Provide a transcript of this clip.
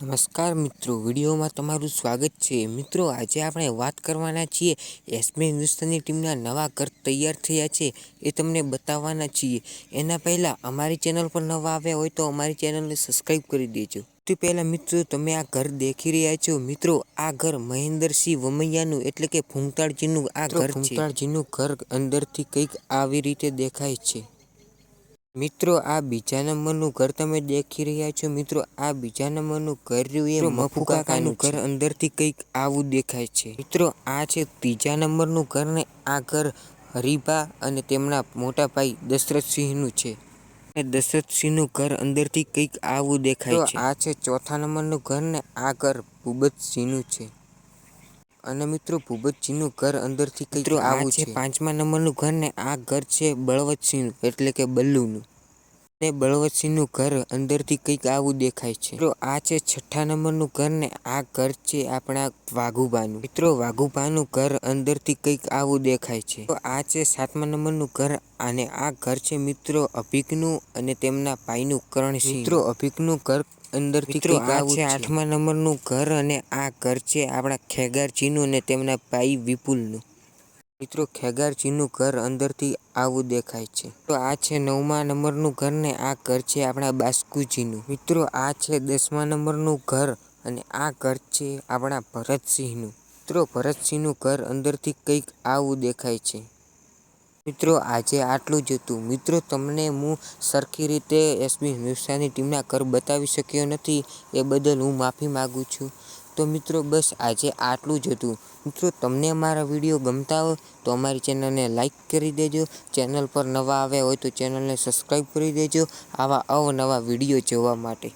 નમસ્કાર મિત્રો વિડીયોમાં તમારું સ્વાગત છે. મિત્રો આજે આપણે વાત કરવાના છીએ એસબી હિન્દુસ્તાનની ટીમના નવા ઘર તૈયાર થયા છે એ તમને બતાવવાના છીએ. એના પહેલાં અમારી ચેનલ પર નવા આવ્યા હોય તો અમારી ચેનલને સબસ્ક્રાઈબ કરી દેજો. તે પહેલાં મિત્રો તમે આ ઘર દેખી રહ્યા છો. મિત્રો આ ઘર મહેન્દ્રસિંહ વમૈયાનું એટલે કે ફૂંગતાળજીનું આ ઘર ફૂંગતાળજીનું ઘર અંદરથી કંઈક આવી રીતે દેખાય છે. મિત્રો આ બીજા નંબરનું ઘર તમે દેખી રહ્યા છો. મિત્રો આ બીજા નંબરનું ઘર રહ્યું એ મફુ કાકાનું ઘર અંદરથી કંઈક આવું દેખાય છે. મિત્રો આ છે ત્રીજા નંબરનું ઘર ને આ ઘર હરિભા અને તેમના મોટા ભાઈ દશરથસિંહનું છે. અને દશરથસિંહનું ઘર અંદરથી કંઈક આવું દેખાય છે. આ છે ચોથા નંબરનું ઘર ને આ ઘર ભૂબતસિંહનું છે. અને મિત્રો ભૂપતજીનું ઘર અંદરથી કંઈક આવું છે. પાંચમા નંબરનું ઘર ને આ ઘર છે બળવતસિંહ એટલે કે બલ્લુનું. અને બળવતસિંહનું ઘર અંદરથી કંઈક આવું દેખાય છે. મિત્રો આ છે છઠ્ઠા નંબરનું ઘર ને આ ઘર છે આપણા વાઘુબાનું. મિત્રો વાઘુબાનું ઘર અંદરથી કંઈક આવું દેખાય છે. તો આ છે સાતમા નંબરનું ઘર અને આ ઘર છે મિત્રો અભિકનું અને તેમના ભાઈનું કરણસિંહ. મિત્રો અભિકનું ઘર અંદર મિત્રો આ છે. આઠમા નંબરનું ઘર અને આ ઘર છે આપણા ખેગારજીનું અને તેમના ભાઈ વિપુલનું. મિત્રો, ખેગારજીનું ઘર અંદરથી આવું દેખાય છે. તો આ છે નવમા નંબરનું ઘર ને આ ઘર છે આપણા બાસ્કુજીનું. મિત્રો, આ છે દસમા નંબરનું ઘર અને આ ઘર છે આપણા ભરતસિંહનું. મિત્રો, ભરતસિંહનું ઘર અંદરથી કંઈક આવું દેખાય છે. મિત્રો, આજે આટલું જ હતું. મિત્રો, તમને હું સરખી રીતે એસબી હિન્દુસ્તાની ટીમના ઘર બતાવી શક્યો નથી. એ બદલ હું માફી માગું છું. તો મિત્રો, બસ આજે આટલું જ હતું. મિત્રો, તમને અમારા વીડિયો ગમતા હોય તો અમારી ચેનલને લાઈક કરી દેજો. ચેનલ પર નવા આવ્યા હોય તો ચેનલને સબસ્ક્રાઈબ કરી દેજો. આવા અવનવા વીડિયો જોવા માટે.